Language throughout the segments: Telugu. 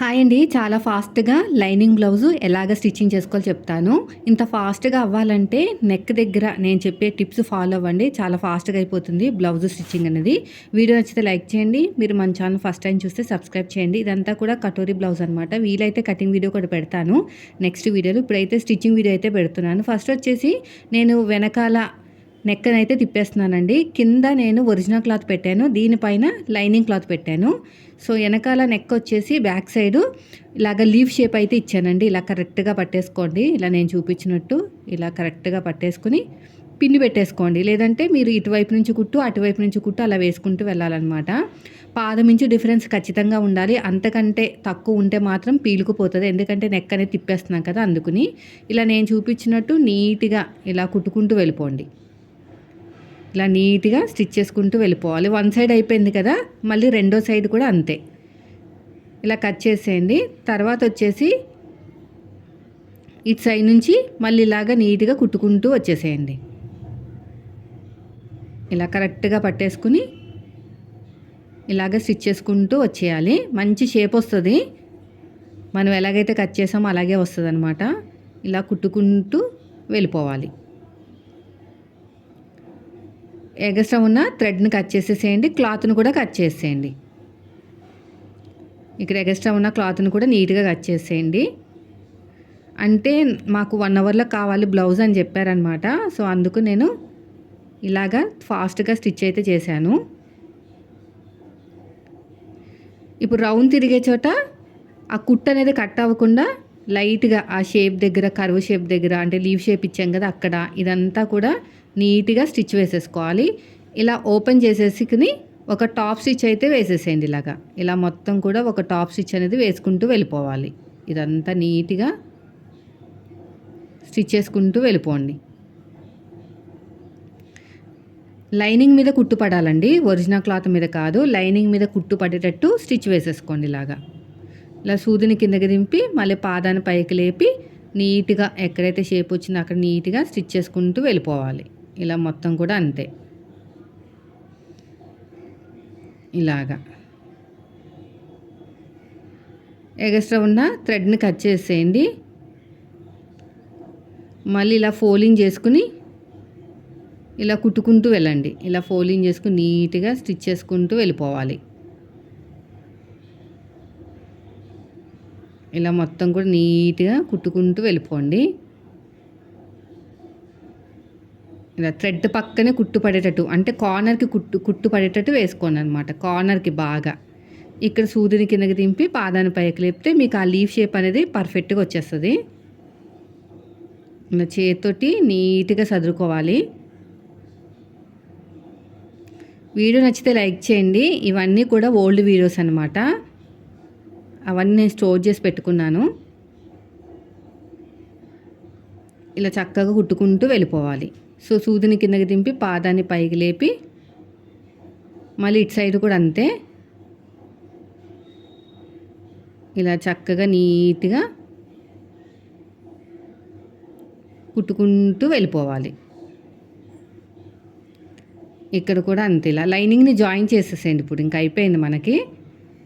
హాయ్ అండి. చాలా ఫాస్ట్గా లైనింగ్ బ్లౌజు ఎలాగ స్టిచ్చింగ్ చేసుకోవాలో చెప్తాను. ఇంత ఫాస్ట్గా అవ్వాలంటే నెక్ దగ్గర నేను చెప్పే టిప్స్ ఫాలో అవ్వండి. చాలా ఫాస్ట్గా అయిపోతుంది బ్లౌజ్ స్టిచ్చింగ్ అనేది. వీడియో నచ్చితే లైక్ చేయండి. మీరు మన ఛానల్ ఫస్ట్ టైం చూస్తే సబ్స్క్రైబ్ చేయండి. ఇదంతా కూడా కటోరీ బ్లౌజ్ అనమాట వీలైతే కటింగ్ వీడియో కూడా పెడతాను. నెక్స్ట్ వీడియోలో ఇప్పుడైతే స్టిచ్చింగ్ వీడియో అయితే పెడుతున్నాను. ఫస్ట్ వచ్చేసి నేను వెనకాల నెక్కనైతే తిప్పేస్తున్నానండి. కింద నేను ఒరిజినల్ క్లాత్ పెట్టాను. దీనిపైన లైనింగ్ క్లాత్ పెట్టాను. సో వెనకాల నెక్ వచ్చేసి బ్యాక్ సైడు ఇలాగ లీవ్ షేప్ అయితే ఇచ్చానండి. ఇలా కరెక్ట్గా పట్టేసుకోండి. ఇలా నేను చూపించినట్టు ఇలా కరెక్ట్గా పట్టేసుకుని పిన్ని పెట్టేసుకోండి. లేదంటే మీరు ఇటువైపు నుంచి కుట్టు అటువైపు నుంచి కుట్టు అలా వేసుకుంటూ వెళ్ళాలన్నమాట. పాదం నుంచి డిఫరెన్స్ ఖచ్చితంగా ఉండాలి. అంతకంటే తక్కువ ఉంటే మాత్రం పీలుకుపోతుంది. ఎందుకంటే నెక్ అనేది తిప్పేస్తున్నాం కదా అందుకుని. ఇలా నేను చూపించినట్టు నీట్గా ఇలా కుట్టుకుంటూ వెళ్ళిపోండి. ఇలా నీట్గా స్టిచ్ చేసుకుంటూ వెళ్ళిపోవాలి. వన్ సైడ్ అయిపోయింది కదా మళ్ళీ రెండో సైడ్ కూడా అంతే. ఇలా కట్ చేసేయండి. తర్వాత వచ్చేసి ఇటు సైడ్ నుంచి మళ్ళీ ఇలాగా నీట్గా కుట్టుకుంటూ వచ్చేసేయండి. ఇలా కరెక్ట్గా పట్టేసుకుని ఇలాగ స్టిచ్ చేసుకుంటూ వచ్చేయాలి. మంచి షేప్ వస్తుంది. మనం ఎలాగైతే కట్ చేసామో అలాగే వస్తుంది అనమాట ఇలా కుట్టుకుంటూ వెళ్ళిపోవాలి. ఎగస్ట్రా ఉన్న థ్రెడ్ని కట్ చేసేసేయండి క్లాత్ను కూడా కట్ చేసేయండి. ఇక్కడ ఎగస్ట్రా ఉన్న క్లాత్ను కూడా నీట్గా కట్ చేసేయండి. అంటే మాకు వన్ అవర్లో కావాలి బ్లౌజ్ అని చెప్పారనమాట సో అందుకు నేను ఇలాగా ఫాస్ట్గా స్టిచ్ అయితే చేశాను. ఇప్పుడు రౌండ్ తిరిగే చోట ఆ కుట్ అనేది కట్ అవ్వకుండా లైట్గా ఆ షేప్ దగ్గర కర్వ్ షేప్ దగ్గర అంటే లీవ్ షేప్ ఇచ్చాం కదా అక్కడ ఇదంతా కూడా నీట్గా స్టిచ్ వేసేసుకోవాలి. ఇలా ఓపెన్ చేసేసుకుని ఒక టాప్ స్టిచ్ అయితే వేసేసేయండి ఇలాగా. ఇలా మొత్తం కూడా ఒక టాప్ స్టిచ్ అనేది వేసుకుంటూ వెళ్ళిపోవాలి. ఇదంతా నీట్గా స్టిచ్ చేసుకుంటూ వెళ్ళిపోండి. లైనింగ్ మీద కుట్టు పడాలండి. ఒరిజినల్ క్లాత్ మీద కాదు. లైనింగ్ మీద కుట్టు పడేటట్టు స్టిచ్ వేసేసుకోండి ఇలాగా. ఇలా సూదిని కిందకి దింపి మళ్ళీ పాదాన్ని పైకి లేపి నీట్గా ఎక్కడైతే షేప్ వచ్చిందో అక్కడ నీట్గా స్టిచ్ చేసుకుంటూ వెళ్ళిపోవాలి. ఇలా మొత్తం కూడా అంతే. ఇలాగా. ఎగస్ట్రా ఉన్న థ్రెడ్ని కట్ చేసేయండి. మళ్ళీ ఇలా ఫోలింగ్ చేసుకుని ఇలా కుట్టుకుంటూ వెళ్ళండి. ఇలా ఫోలింగ్ చేసుకుని నీట్గా స్టిచ్ చేసుకుంటూ వెళ్ళిపోవాలి. ఇలా మొత్తం కూడా నీట్గా కుట్టుకుంటూ వెళ్ళిపోండి. ఇలా థ్రెడ్ పక్కనే కుట్టు పడేటట్టు అంటే కార్నర్కి కుట్టు కుట్టు పడేటట్టు వేసుకోండి అనమాట కార్నర్కి బాగా. ఇక్కడ సూదిని కిందకి దింపి పాదాన్ని పైకి లేపితే మీకు ఆ లీఫ్ షేప్ అనేది పర్ఫెక్ట్గా వచ్చేస్తుంది. ఇలా చేతితోటి నీట్గా చదువుకోవాలి వీడియో నచ్చితే లైక్ చేయండి. ఇవన్నీ కూడా ఓల్డ్ వీడియోస్ అనమాట అవన్నీ నేను స్టోర్ చేసి పెట్టుకున్నాను. ఇలా చక్కగా కుట్టుకుంటూ వెళ్ళిపోవాలి. సో సూదిని కిందకి దింపి పాదాన్ని పైకి లేపి మళ్ళీ ఇటు సైడ్ కూడా అంతే. ఇలా చక్కగా నీట్గా కుట్టుకుంటూ వెళ్ళిపోవాలి. ఇక్కడ కూడా అంతే ఇలా లైనింగ్ని జాయిన్ చేసేసేయండి ఇప్పుడు ఇంకా అయిపోయింది మనకి.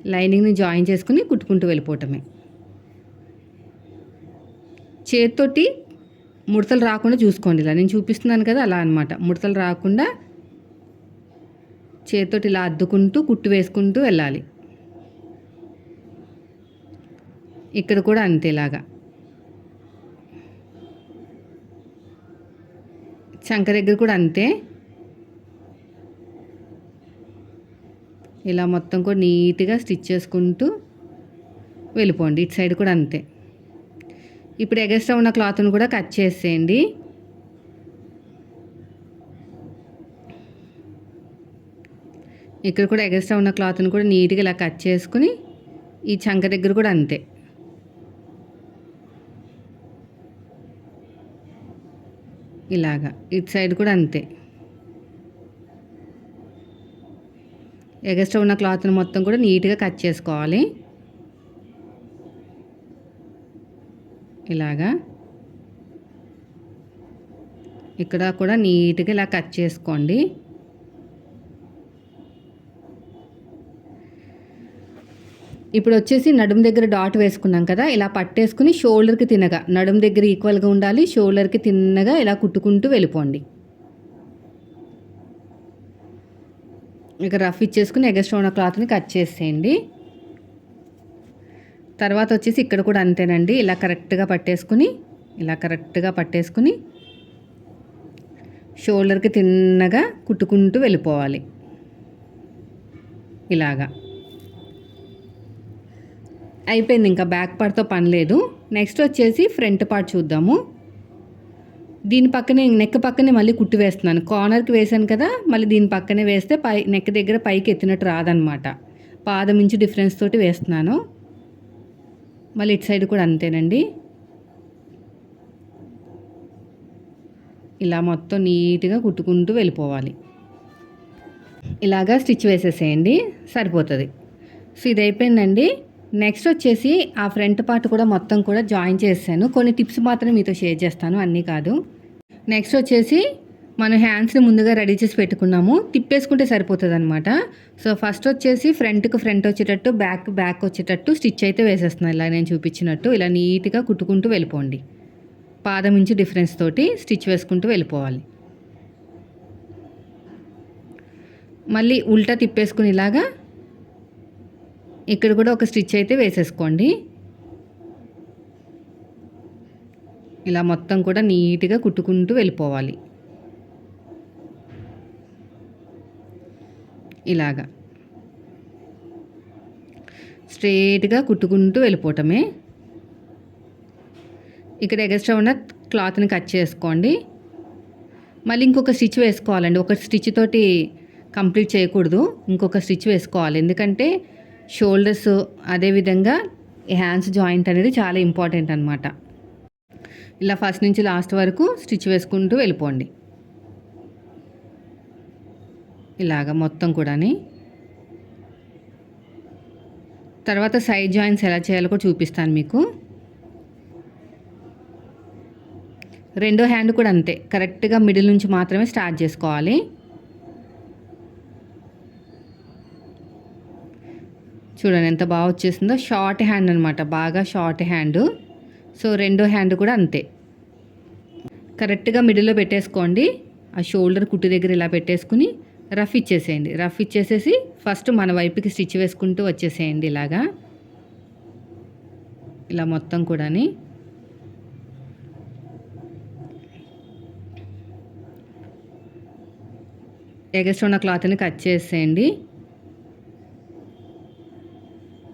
లైనింగ్ని జాయిన్ చేసుకుని కుట్టుకుంటూ వెళ్ళిపోవటమే. చేతితోటి ముడతలు రాకుండా చూసుకోండి ఇలా. నేను చూపిస్తున్నాను కదా అలా అనమాట ముడతలు రాకుండా చేతితోటి ఇలా అద్దుకుంటూ కుట్టు వేసుకుంటూ వెళ్ళాలి. ఇక్కడ కూడా అంతేలాగా చంక దగ్గర కూడా అంతే. ఇలా మొత్తం కూడా నీట్గా స్టిచ్ చేసుకుంటూ వెళ్ళిపోండి. ఇటు సైడ్ కూడా అంతే. ఇప్పుడు ఎగస్ట్రా ఉన్న క్లాత్ను కూడా కట్ చేసేయండి. ఇక్కడ కూడా ఎగస్ట్రా ఉన్న క్లాత్ని కూడా నీట్గా ఇలా కట్ చేసుకుని ఈ చంక దగ్గర కూడా అంతే. ఇలాగా ఇటు సైడ్ కూడా అంతే. ఎగస్ట్రా ఉన్న క్లాత్ని మొత్తం కూడా నీట్గా కట్ చేసుకోవాలి. ఇలాగా. ఇక్కడ కూడా నీట్గా ఇలా కట్ చేసుకోండి. ఇప్పుడు వచ్చేసి నడుము దగ్గర డాట్ వేసుకున్నాం కదా ఇలా పట్టేసుకుని షోల్డర్కి తిన్నగా నడుము దగ్గర ఈక్వల్గా ఉండాలి షోల్డర్కి తిన్నగా ఇలా కుట్టుకుంటూ వెళ్ళిపోండి. ఇక రఫ్ ఇచ్చేసుకుని ఎగస్ట్రోన క్లాత్ని కట్ చేసేయండి. తర్వాత వచ్చేసి ఇక్కడ కూడా అంతేనండి. ఇలా కరెక్ట్గా పట్టేసుకుని ఇలా కరెక్ట్గా పట్టేసుకుని షోల్డర్కి తిన్నగా కుట్టుకుంటూ వెళ్ళిపోవాలి. ఇలాగా. అయిపోయింది ఇంకా బ్యాక్ పార్ట్తో పని లేదు. నెక్స్ట్ వచ్చేసి ఫ్రంట్ పార్ట్ చూద్దాము. దీని పక్కనే నెక్ పక్కనే మళ్ళీ కుట్టు వేస్తున్నాను. కార్నర్కి వేసాను కదా మళ్ళీ దీని పక్కనే వేస్తే పై నెక్ దగ్గర పైకి ఎత్తినట్టు రాదనమాట. పాదం నుంచి డిఫరెన్స్ తోటి వేస్తున్నాను. మళ్ళీ ఇటు సైడ్ కూడా అంతేనండి. ఇలా మొత్తం నీట్గా కుట్టుకుంటూ వెళ్ళిపోవాలి. ఇలాగా స్టిచ్ వేసేసేయండి సరిపోతుంది. సో ఇది అయిపోయిందండి. నెక్స్ట్ వచ్చేసి ఆ ఫ్రంట్ పార్ట్ కూడా మొత్తం కూడా జాయిన్ చేశాను. కొన్ని టిప్స్ మాత్రం మీతో షేర్ చేస్తాను అన్నీ కాదు. నెక్స్ట్ వచ్చేసి మనం హ్యాండ్స్ని ముందుగా రెడీ చేసి పెట్టుకున్నాము. తిప్పేసుకుంటే సరిపోతుంది అనమాట సో ఫస్ట్ వచ్చేసి ఫ్రంట్కి ఫ్రంట్ వచ్చేటట్టు బ్యాక్ బ్యాక్ వచ్చేటట్టు స్టిచ్ అయితే వేసేస్తున్నాను ఇలా నేను చూపించినట్టు ఇలా నీట్గా కుట్టుకుంటూ వెళ్ళిపోండి. పాదం నుంచి డిఫరెన్స్ తోటి స్టిచ్ వేసుకుంటూ వెళ్ళిపోవాలి. మళ్ళీ ఉల్టా తిప్పేసుకుని ఇలాగా ఇక్కడ కూడా ఒక స్టిచ్ అయితే వేసేసుకోండి. ఇలా మొత్తం కూడా నీట్గా కుట్టుకుంటూ వెళ్ళిపోవాలి. ఇలాగా. స్ట్రేట్గా కుట్టుకుంటూ వెళ్ళిపోవటమే. ఇక్కడ ఎగస్ట్రా ఉన్న క్లాత్ని కట్ చేసుకోండి. మళ్ళీ ఇంకొక స్టిచ్ వేసుకోవాలండి. ఒక స్టిచ్ తోటి కంప్లీట్ చేయకూడదు. ఇంకొక స్టిచ్ వేసుకోవాలి. ఎందుకంటే షోల్డర్స్ అదేవిధంగా హ్యాండ్స్ జాయింట్ అనేది చాలా ఇంపార్టెంట్ అనమాట ఇలా ఫస్ట్ నుంచి లాస్ట్ వరకు స్టిచ్ వేసుకుంటూ వెళ్ళిపోండి. ఇలాగ మొత్తం కూడాని. తర్వాత సైడ్ జాయింట్స్ ఎలా చేయాలో కూడా చూపిస్తాను మీకు. రెండో హ్యాండ్ కూడా అంతే కరెక్ట్గా మిడిల్ నుంచి మాత్రమే స్టార్ట్ చేసుకోవాలి. చూడండి ఎంత బాగా వచ్చేసిందో షార్ట్ హ్యాండ్ అనమాట బాగా షార్ట్ హ్యాండ్ సో రెండో హ్యాండ్ కూడా అంతే. కరెక్ట్గా మిడిల్లో పెట్టేసుకోండి ఆ షోల్డర్ కుట్టు దగ్గర ఇలా పెట్టేసుకుని రఫ్ ఇచ్చేసేయండి. రఫ్ ఇచ్చేసేసి ఫస్ట్ మన వైపుకి స్టిచ్ వేసుకుంటూ వచ్చేసేయండి ఇలాగా. ఇలా మొత్తం కూడాని. ఎగస్ట్ ఉన్న క్లాత్ని కట్ చేసేయండి.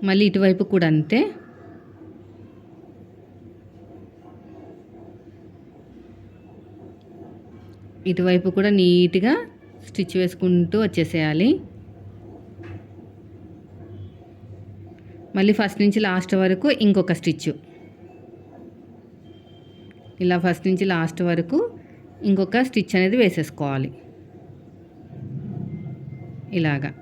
మళ్ళీ ఇటువైపు కూడా అంతే. ఇటువైపు కూడా నీట్గా స్టిచ్ వేసుకుంటూ వచ్చేసేయాలి. మళ్ళీ ఫస్ట్ నుంచి లాస్ట్ వరకు ఇంకొక స్టిచ్. ఇలా ఫస్ట్ నుంచి లాస్ట్ వరకు ఇంకొక స్టిచ్ అనేది వేసేసుకోవాలి. ఇలాగా.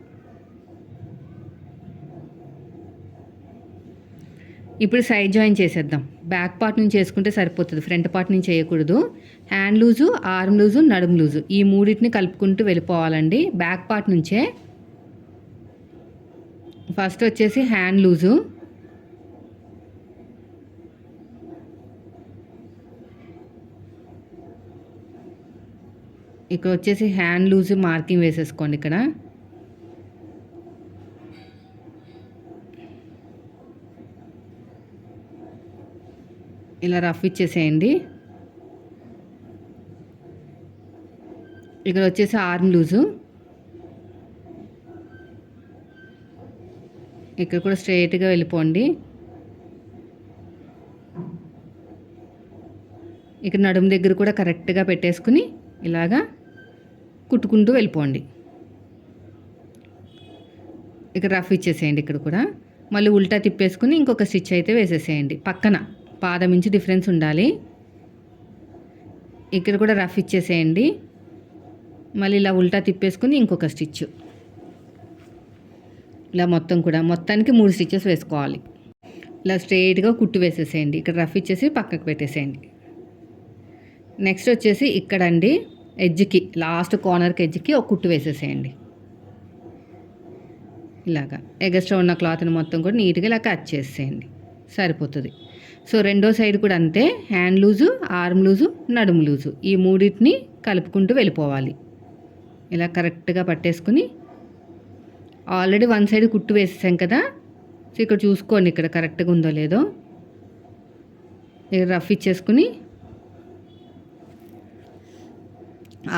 ఇప్పుడు సైడ్ జాయిన్ చేసేద్దాం. బ్యాక్ పార్ట్ నుంచి వేసుకుంటే సరిపోతుంది. ఫ్రంట్ పార్ట్ నుంచి చేయకూడదు. హ్యాండ్ లూజు ఆర్మ్ లూజు నడుము లూజు ఈ మూడింటిని కలుపుకుంటూ వెళ్ళిపోవాలండి. బ్యాక్ పార్ట్ నుంచే. ఫస్ట్ వచ్చేసి హ్యాండ్ లూజు ఇక్కడ వచ్చేసి హ్యాండ్ లూజ్ మార్కింగ్ వేసేసుకోండి ఇక్కడ. ఇలా రఫ్ ఇచ్చేసేయండి. ఇక్కడ వచ్చేసి ఆర్మ్ లూజు. ఇక్కడ కూడా స్ట్రైట్గా వెళ్ళిపోండి. ఇక్కడ నడుము దగ్గర కూడా కరెక్ట్గా పెట్టేసుకుని ఇలాగా కుట్టుకుంటూ వెళ్ళిపోండి. ఇక్కడ రఫ్ ఇచ్చేసేయండి ఇక్కడ కూడా. మళ్ళీ ఉల్టా తిప్పేసుకుని ఇంకొక స్టిచ్ అయితే వేసేసేయండి. పక్కన. పాదం ఇంచు డిఫరెన్స్ ఉండాలి. ఇక్కడ కూడా రఫ్ ఇచ్చేసేయండి. మళ్ళీ ఇలా ఉల్టా తిప్పేసుకుని ఇంకొక స్టిచ్. ఇలా మొత్తం కూడా మొత్తానికి మూడు స్టిచ్చెస్ వేసుకోవాలి. ఇలా స్ట్రైట్గా కుట్టు వేసేసేయండి. ఇక్కడ రఫ్ ఇచ్చేసి పక్కకు పెట్టేసేయండి. నెక్స్ట్ వచ్చేసి ఇక్కడ అండి ఎడ్జ్కి లాస్ట్ కార్నర్కి ఎడ్జ్కి ఒక కుట్టు వేసేసేయండి. ఇలాగా. ఎగస్ట్రా ఉన్న క్లాత్ని మొత్తం కూడా నీట్గా ఇలా కట్ చేసేయండి సరిపోతుంది. సో రెండో సైడ్ కూడా అంతే హ్యాండ్ లూజు ఆర్మ్ లూజు నడుము లూజు. ఈ మూడింటిని కలుపుకుంటూ వెళ్ళిపోవాలి. ఇలా కరెక్ట్గా పట్టేసుకుని ఆల్రెడీ వన్ సైడ్ కుట్టు వేసేసాం కదా సో ఇక్కడ చూసుకోండి ఇక్కడ కరెక్ట్గా ఉందో లేదో. ఇక్కడ రఫ్ ఇచ్చేసుకుని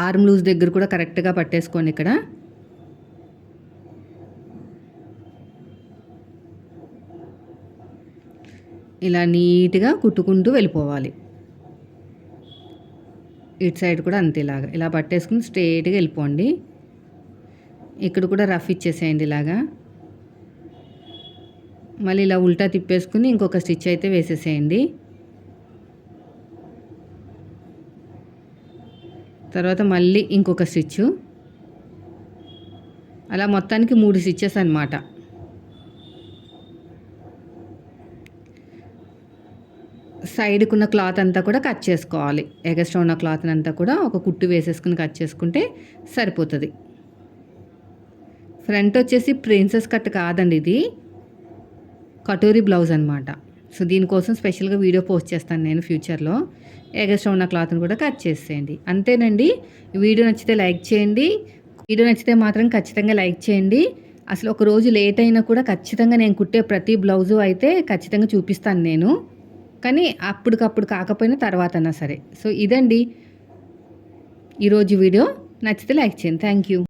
ఆర్మ్ లూజ్ దగ్గర కూడా కరెక్ట్గా పట్టేసుకోండి ఇక్కడ. ఇలా నీట్గా కుట్టుకుంటూ వెళ్ళిపోవాలి. ఇటు సైడ్ కూడా అంతే ఇలాగా. ఇలా పట్టేసుకుని స్ట్రేట్గా వెళ్ళిపోండి. ఇక్కడ కూడా రఫ్ ఇచ్చేసేయండి ఇలాగా. మళ్ళీ ఇలా ఉల్టా తిప్పేసుకుని ఇంకొక స్టిచ్ అయితే వేసేసేయండి. తర్వాత మళ్ళీ ఇంకొక స్టిచ్ అలా మొత్తానికి మూడు స్టిచ్చెస్ అనమాట సైడ్కి ఉన్న క్లాత్ అంతా కూడా కట్ చేసుకోవాలి. ఎగస్ట్రా ఉన్న క్లాత్ అంతా కూడా ఒక కుట్టు వేసేసుకుని కట్ చేసుకుంటే సరిపోతుంది. ఫ్రంట్ వచ్చేసి ప్రిన్సెస్ కట్ కాదండి ఇది. కటోరీ బ్లౌజ్ అనమాట సో దీనికోసం స్పెషల్గా వీడియో పోస్ట్ చేస్తాను నేను ఫ్యూచర్లో. ఎగస్ట్రా ఉన్న క్లాత్ని కూడా కట్ చేసేయండి. అంతేనండి. వీడియో నచ్చితే లైక్ చేయండి. వీడియో నచ్చితే మాత్రం ఖచ్చితంగా లైక్ చేయండి. అసలు ఒక రోజు లేట్ అయినా కూడా ఖచ్చితంగా నేను కుట్టే ప్రతి బ్లౌజు అయితే ఖచ్చితంగా చూపిస్తాను నేను. కానీ అప్పటికప్పుడు కాకపోయినా తర్వాత అన్నా సరే. సో ఇదండి. ఈరోజు వీడియో. నచ్చితే లైక్ చేయండి. Thank you.